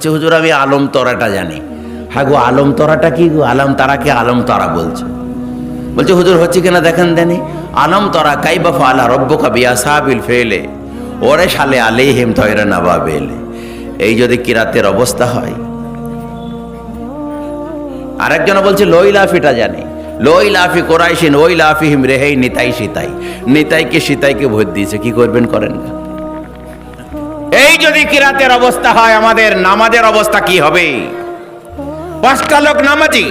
বলছে, হুজুর আমি আলম তরাটা জানি। হ্যাঁ গো আলম তরাটা কি গো? আলম তারাকে আলম তরা বলছে। বলছে হুজুর হচ্ছে কিনা দেখেন দেনি? আলম তরা কাইবা ফালা রব্বকা বিয়াসাবিল ফেলে। ওরে সালে শালে আলাইহিম তয়রা নাবাবেলে এই যদি কিরাতের অবস্থা হয়। আরেকজন বলছে লই লাফিটা জানি। লই লাফি কোরাইশিন ওই লাফিহিম রেহেই নিতাই সীতাই। নিতাইকে সীতাইকে ভোট দিয়েছে কি করবেন করেন না এই যদি কিরাতের অবস্থা হয়, আমাদের নামাজের অবস্থা কি হবে? পাঁচটা লোক নামাজি।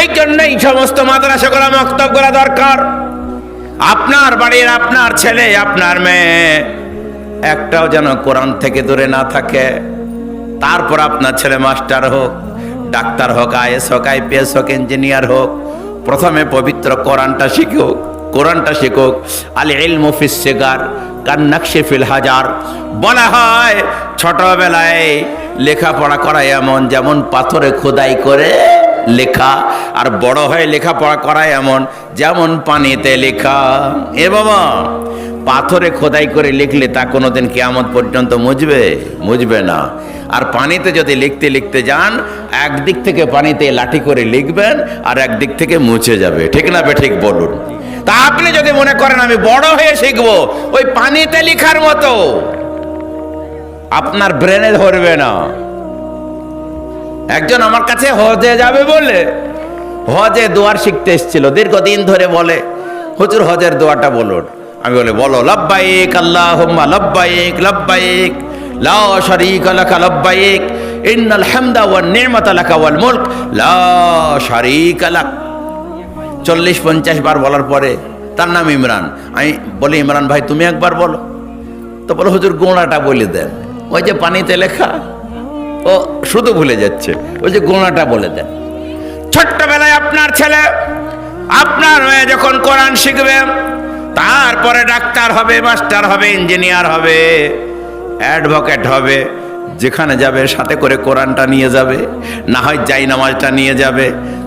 এই জন্যই সমস্ত মাদ্রাসাগুলো মক্তব করা দরকার। আপনার বাড়ির আপনার ছেলে, আপনার মেয়ে, একটাও যেন কোরআন থেকে দূরে না থাকে। তারপর আপনার ছেলে মাস্টার হোক, ডাক্তার হোক, আইএস হোক, আইপিএস হোক, ইঞ্জিনিয়ার হোক, প্রথমে পবিত্র কোরআনটা শিখুক কোরআনটা শিখুক আল ইল মুফিস সেগার কান্নাকশে ফিল হাজার। বলা হয়, ছোটবেলায় লেখাপড়া করা এমন, যেমন পাথরে খোদাই করে লেখা, আর বড় হয়ে লেখাপড়া করা এমন, যেমন পানিতে লেখা। এ বাবা, পাথরে খোদাই করে লিখলে তা কোনোদিন কেয়ামত পর্যন্ত মুজবে মুজবে না। আর পানিতে যদি লিখতে লিখতে যান, একদিক থেকে পানিতে লাঠি করে লিখবেন, আর একদিক থেকে মুছে যাবে। ঠিক না বে ঠিক বলুন? তা আপনি যদি মনে করেন আমি বড় হয়ে শিখব, ওই পানিতে লিখার মতো, আপনার ব্রেনে ধরবে না। একজন আমার কাছে হজে যাবে বলে, হজে দোয়ার শিখতে এসেছিল, দীর্ঘদিন ধরে বলে, হুজুর, হজের দোয়াটা বলুন। আমি বলে, বলো, লব্বাইক, আল্লাহুম্মা লব্বাইক লব্বাইক, লা লব্বাইক, ইন্নাল হামদা ওয়ান নি'মাতা লাকা ওয়াল মুলক, লা শারীকা চল্লিশ পঞ্চাশ বার বলার পরে তার নাম ইমরান। আমি বলি, ইমরান ভাই, তুমি একবার বলো। তো বলো, হুজুর, গোড়াটা বলে দেন। ওই যে পানিতে লেখা, ও শুধু ভুলে যাচ্ছে, ওই যে গোড়াটা বলে দেন। ছোট্টবেলায় আপনার ছেলে, আপনার মেয়ে যখন কোরআন শিখবে, তারপরে ডাক্তার হবে, মাস্টার হবে, ইঞ্জিনিয়ার হবে, অ্যাডভোকেট হবে, যেখানে যাবে, সাথে করে কোরআনটা নিয়ে যাবে, না হয় যাই নামাজটা নিয়ে যাবে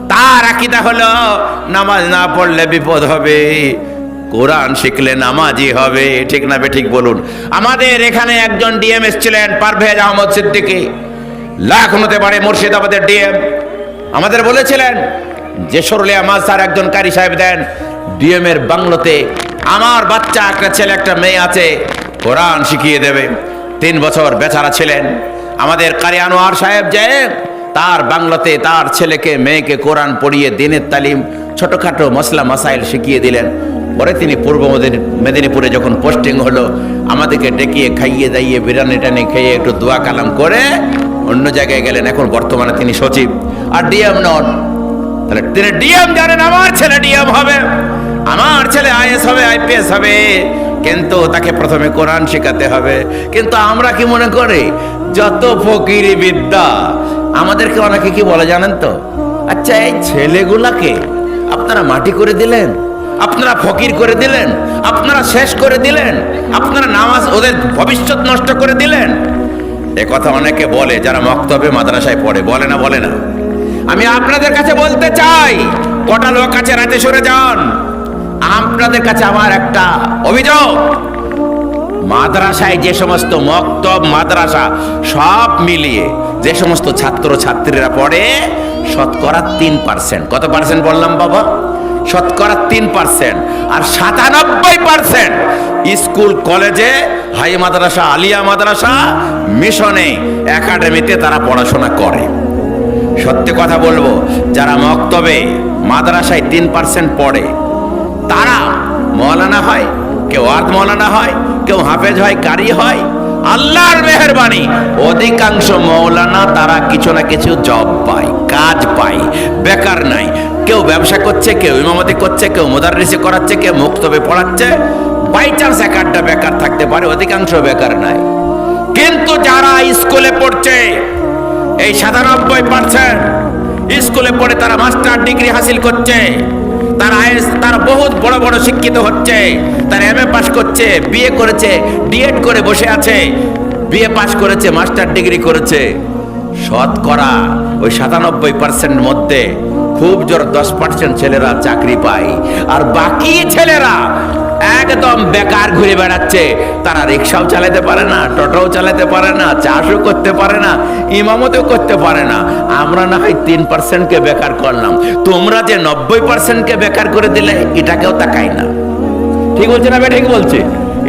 তার আকিদা হলো, নামাজ না পড়লে বিপদ হবে। কোরআন শিখলে নামাজি হবে। ঠিক না ঠিক বলুন। আমাদের এখানে একজন ডিএম এসছিলেন, পারভেজ আহমদ সিদ্দিকী। লাখ হতে পারে মুর্শিদাবাদের ডিএম। আমাদের বলেছিলেন, যে সরলিয়া মাস্টার একজন কারি সাহেব দেন, ডিএম এর বাংলোতে আমার বাচ্চা, একটা ছেলে, একটা মেয়ে আছে, কোরআন শিখিয়ে দেবে। তিন বছর বেচারা ছিলেন। আমাদের কারি আনোয়ার সাহেব যে তার বাংলাতে তার ছেলেকে, মেয়েকে কোরআন পড়িয়ে দিনের তালিম, ছোটখাটো মশলা মাসাইল শিখিয়ে দিলেন। পরে তিনি পূর্ব মেদিনীপুরে যখন পোস্টিং হলো, আমাদেরকে ডেকিয়ে খাইয়ে দাইয়ে বিরানি টানি খেয়ে একটু দোয়া কালাম করে অন্য জায়গায় গেলেন। এখন বর্তমানে তিনি সচিব। আর ডিএম নন। তাহলে তিনি ডিএম জানেন, আমার ছেলে ডিএম হবে। আমার ছেলে আইএস হবে, আইপিএস হবে। কিন্তু তাকে প্রথমে কোরআন শেখাতে হবে। কিন্তু আমরা কি মনে করি? যত ফকিরি বিদ্যা আমাদেরকে অনেকে কি বলে জানেন তো? আচ্ছা এই ছেলেগুলাকে আপনারা মাটি করে দিলেন? আপনারা ফকির করে দিলেন? আপনারা শেষ করে দিলেন? আপনারা নামাজ ওদের ভবিষ্যৎ নষ্ট করে দিলেন? এ কথা অনেকে বলে, যারা মক্তবে মাদ্রাসায় পড়ে, বলে না বলে না। আমি আপনাদের কাছে বলতে চাই, কটা লোক আছে রাতে সরে যান। আপনাদের কাছে আমার একটা অভিযোগ। মাদ্রাসায় যে সমস্ত মক্তব, মাদ্রাসা সব মিলিয়ে যে সমস্ত ছাত্র ছাত্রীরা পড়ে, শতকরা তিন পার্সেন্ট কত পার্সেন্ট বললাম বাবা? শতকরা তিন পার্সেন্ট আর সাতানব্বই পার্সেন্ট স্কুল, কলেজে, হাই মাদ্রাসা, আলিয়া মাদ্রাসা, মিশনে, একাডেমিতে তারা পড়াশোনা করে। সত্যি কথা বলব, যারা মক্তবে, মাদ্রাসায় তিন পার্সেন্ট পড়ে, তারা মৌলানা হয়, কেউ আর্ধ মৌলানা হয়, কেউ হাফেজ হয়, কারি হয় আল্লাহর মেহরবানি। অধিকাংশ মৌলানা তারা কিছু না কিছু জব পায়, কাজ পায়। বেকার নাই। কেউ ব্যবসা করছে, কেউ ইমামতি করছে, কেউ মোদারিসি করাচ্ছে, কেউ মুক্তবে পড়াচ্ছে। বাই চান্স এক আধটা বেকার থাকতে পারে, অধিকাংশ বেকার নাই। কিন্তু যারা স্কুলে পড়ছে, এই সাতানব্বই পার্সেন্ট স্কুলে পড়ে তারা মাস্টার ডিগ্রি হাসিল করছে। তারা আইএস, তার বহুত বড় বড় শিক্ষিত হচ্ছে। তার এম এ পাস করছে বিয়ে করেছে ডিএড করে বসে আছে। বিএ পাস করেছে মাস্টার ডিগ্রি করেছে। শতকরা ওই সাতানব্বই পার্সেন্ট মধ্যে খুব জোর দশ পার্সেন্ট ছেলেরা চাকরি পায়। আর বাকি ছেলেরা একদম বেকার ঘুরে বেড়াচ্ছে। তারা রিক্সাও চালাতে পারে না, টোটোও চালাতে পারে না, চাষও করতে পারে না, ইমামতেও করতে পারে না। আমরা না হয় তিন পার্সেন্টকে বেকার করলাম। তোমরা যে নব্বই পার্সেন্টকে বেকার করে দিলে, এটাকেও তাকাই না। ঠিক বলছে না ঠিক বলছে।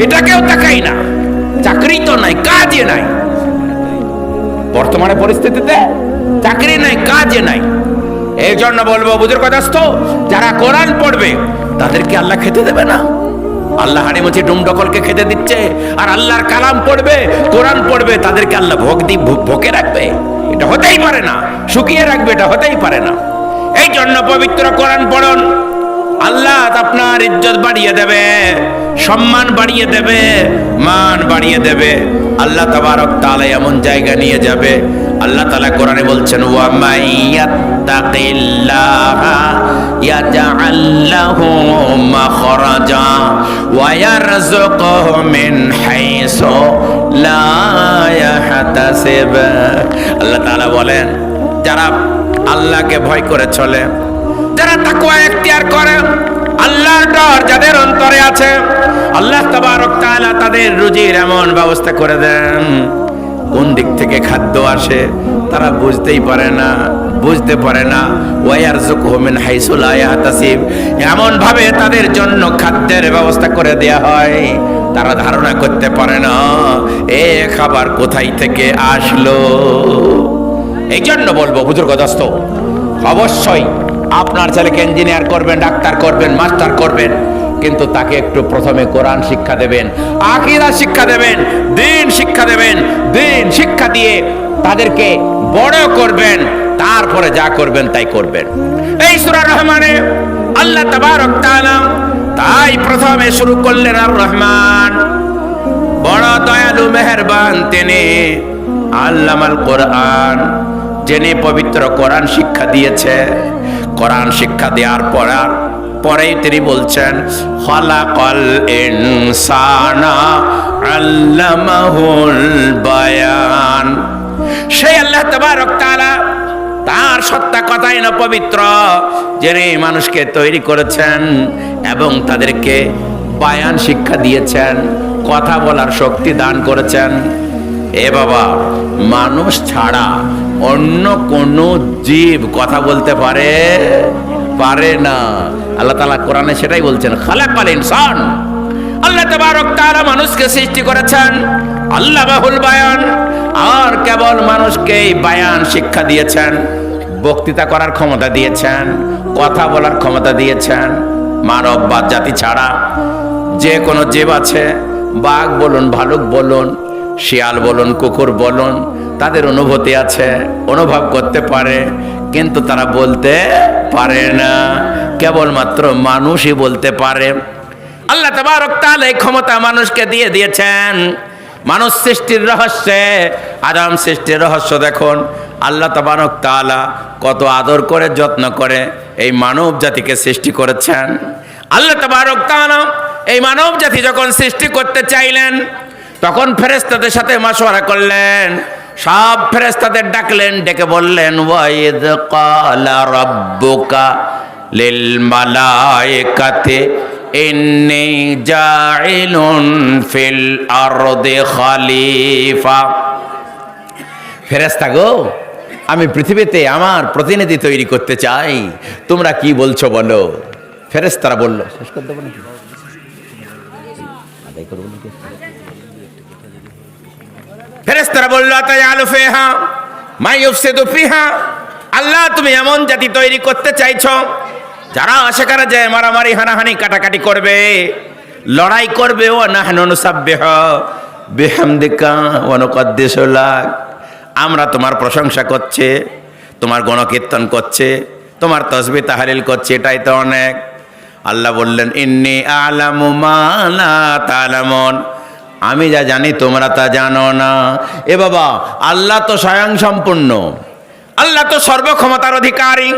এটাকেও তাকাই না। চাকরি তো নাই, কাজে নাই। বর্তমানে পরিস্থিতিতে চাকরি নাই, কাজে নাই। এই জন্য বলব বুঝুর কথাস্থ যারা কোরআন পড়বে, তাদেরকে আল্লাহ খেতে দেবে না। আল্লাহ হাড়িমুচি ডুম ডকলকে খেতে দিচ্ছে, আর আল্লাহর কালাম পড়বে, কোরআন পড়বে, তাদেরকে আল্লাহ ভোগ দি ভোকে রাখবে। এটা হতেই পারে না, শুকিয়ে রাখবে, এটা হতেই পারে না। এই জন্য পবিত্র কোরআন পড়ুন। আল্লাহ আপনার ইজ্জত বাড়িয়ে দেবে, সম্মান বাড়িয়ে দেবে, মান বাড়িয়ে দেবে। আল্লাহ তাবারক তাআলা এমন জায়গা নিয়ে যাবে আল্লাহ তাআলা কোরআনে বলছেন আল্লাহ তাআলা বলেন, যারা আল্লাহকে ভয় করে চলে, যারা তাকওয়া এখতিয়ার করে, আল্লাহর ডর যাদের অন্তরে আছে, আল্লাহ তাবারক তাআলা তাদের রুজির এমন ব্যবস্থা করে দেন। কোন দিক থেকে খাদ্য আসে তারা বুঝতেই পারে না, বুঝতে পারে না। ওয়ার মিন হোমেন লা ইয়াহতাসিব। এমন ভাবে তাদের জন্য খাদ্যের ব্যবস্থা করে দেয়া হয়। তারা ধারণা করতে পারে না, এ খাবার কোথায় থেকে আসলো? এই জন্য বলব বুজুর্গ দোস্ত অবশ্যই আপনার ছেলেকে ইঞ্জিনিয়ার করবেন, ডাক্তার করবেন মাস্টার করবেন। কিন্তু তাকে একটু প্রথমে কোরআন শিক্ষা দেবেন, আকিদা শিক্ষা দেবেন, দিন শিক্ষা দেবেন, দিন শিক্ষা দিয়ে তাদেরকে বড় করবেন, তারপরে যা করবেন তাই করবেন। এই সূরা রহমানে আল্লাহ তাবারক তাআলা তাই প্রথমে শুরু করলেন আর রহমান। বড় দয়ালু মেহেরবান তিনি আল্লামাল কোরআন, যিনি পবিত্র কোরআন শিক্ষা দিয়েছে। কোরআন শিক্ষা দেওয়ার পর আর পরেই তিনি বলছেন, খলাকল ইনসানা আল্লামাহুল বায়ান। সেই আল্লাহ তাবারক তাআলা তার সত্তা কথাই না পবিত্র, যিনি মানুষকে তৈরি করেছেন এবং তাদেরকে বায়ান শিক্ষা দিয়েছেন, কথা বলার শক্তি দান করেছেন। এ বাবা, মানুষ ছাড়া অন্য কোন জীব কথা বলতে পারে? পারে না। আল্লাহ তালা কোরআনে সেটাই বলছেন, খালাকাল ইনসান। আল্লাহ তাবারক তাআলা মানুষকে সৃষ্টি করেছেন আল্লাহ বাহুল বায়ান, আর কেবল মানুষকে বায়ান শিক্ষা দিয়েছেন, বক্তৃতা করার ক্ষমতা দিয়েছেন, কথা বলার ক্ষমতা দিয়েছেন, মানব বা জাতি ছাড়া। যে কোনো জীব আছে, বাঘ বলুন, ভালুক বলুন, শিয়াল বলুন, কুকুর বলুন, তাদের অনুভূতি আছে, অনুভব করতে পারে কিন্তু তারা বলতে পারে না। কেবলমাত্র মানুষই বলতে পারে। আল্লাহ তাবারক এই ক্ষমতা মানুষকে দিয়ে দিয়েছেন। মানুষ সৃষ্টির রহস্যে, আদম সৃষ্টির রহস্য দেখুন। আল্লাহ তাবারক তাআলা কত আদর করে, যত্ন করে এই মানব জাতিকে সৃষ্টি করেছেন। আল্লাহ তাবারক তাআলা এই মানব জাতি যখন সৃষ্টি করতে চাইলেন তখন ফেরেস্তাদের সাথে মাশওয়ারা করলেন। সব ফেরেশতাদের ডাকলেন, ডেকে বললেন, ওয়াইদ ক্বালা রাব্বুকা লিল মালাইকাতি ইন্নী জাইলুন ফিল আরদি খলিফা। ফেরেশতা গো, আমি পৃথিবীতে আমার প্রতিনিধি তৈরি করতে চাই, তোমরা কি বলছো বলো? ফেরেশতারা বলল, শেষ করে দেবো নাকি? আদায় করব নাকি? ফেরেশতারা বলল তাই আলু ফেহা? মাই ইউফসিদু ফিহা? আল্লাহ, তুমি এমন জাতি তৈরি করতে চাইছ, যারা আশা সেখানে যায় মারামারি, হানাহানি, কাটাকাটি করবে। লড়াই করবে, ও নাহনু নুসাব্বিহ। বিহামদিকা লাক। আমরা তোমার প্রশংসা করছে, তোমার গণকীর্তন করছে, তোমার তসবি তাহালিল করছে, এটাই তো অনেক। আল্লাহ বললেন, ইন্নি আলামু মা লা তালামুন। আমি যা জানি তোমরা তা জানো না। এ বাবা, আল্লাহ তো স্বয়ং সম্পূর্ণ। আল্লাহ তো সর্বক্ষমতার অধিকারী।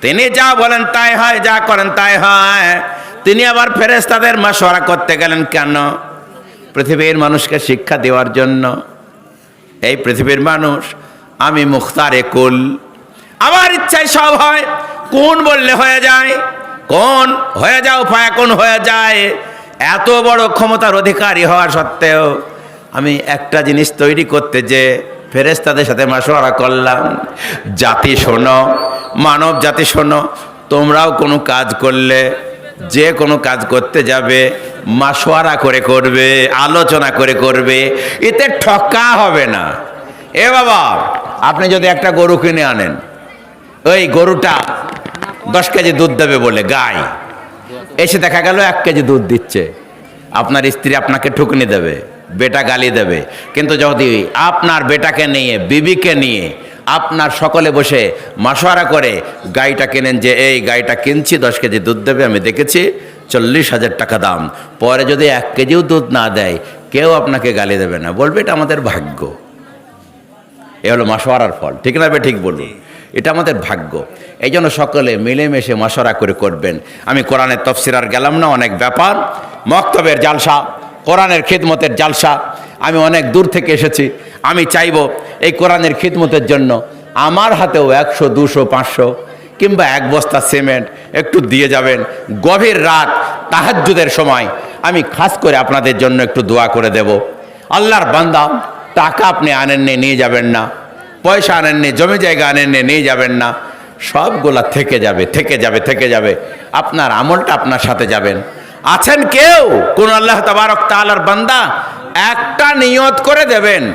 তিনি যা বলেন তাই হয়, যা করেন তাই হয়। তিনি আবার ফেরেশতাদের মাসোয়ারা করতে গেলেন কেন? পৃথিবীর মানুষকে শিক্ষা দেওয়ার জন্য। এই পৃথিবীর মানুষ, আমি মুখতারে কুল। আমার ইচ্ছায় সব হয়, কোন বললে হয়ে যায়? কোন হয়ে যাও পায়া কোন হয়ে যায়? এত বড় ক্ষমতার অধিকারী হওয়া সত্ত্বেও আমি একটা জিনিস তৈরি করতে যে ফেরেস্তাদের সাথে মাসোয়ারা করলাম। জাতি শোনো, মানব জাতি শোনো, তোমরাও কোনো কাজ করলে, যে কোনো কাজ করতে যাবে মাসোয়ারা করে করবে, আলোচনা করে করবে, এতে ঠকা হবে না। এ বাবা, আপনি যদি একটা গরু কিনে আনেন, ওই গরুটা দশ কেজি দুধ দেবে বলে, গাই। এসে দেখা গেল এক কেজি দুধ দিচ্ছে। আপনার স্ত্রী আপনাকে ঠুকনি দেবে, বেটা গালি দেবে। কিন্তু যদি আপনার বেটাকে নিয়ে, বিবিকে নিয়ে আপনার সকলে বসে মাসোয়ারা করে গাইটা কেনেন যে, এই গাইটা কিনছি, দশ কেজি দুধ দেবে, আমি দেখেছি চল্লিশ হাজার টাকা দাম। পরে যদি এক কেজিও দুধ না দেয়, কেউ আপনাকে গালি দেবে না। বলবে, এটা আমাদের ভাগ্য। এ হলো মাসোয়ারার ফল। ঠিক না বে ঠিক বলুন। এটা আমাদের ভাগ্য। এই জন্য সকলে মিলেমিশে মশারা করে করবেন। আমি কোরআনের তফসির আর গেলাম না, অনেক ব্যাপার। মক্তবের জালসা, কোরআনের খিদমতের জালসা, আমি অনেক দূর থেকে এসেছি। আমি চাইব এই কোরআনের খিদমতের জন্য আমার হাতেও একশো, দুশো, পাঁচশো কিংবা এক বস্তা সিমেন্ট একটু দিয়ে যাবেন। গভীর রাত, তাহাজ্জুদের সময়। আমি খাস করে আপনাদের জন্য একটু দোয়া করে দেব। আল্লাহর বান্দা, টাকা আপনি আনেননি, নিয়ে যাবেন না। পয়সা আনেননি, জমি জায়গা আনেননি, নিয়ে যাবেন না। সবগুলা থেকে যাবে থেকে যাবে থেকে যাবে। আপনার আমলটা আপনার সাথে যাবেন। আছেন কেউ? কোন আল্লাহ তাবারক তালার বান্দা? একটা নিয়ত করে দেবেন।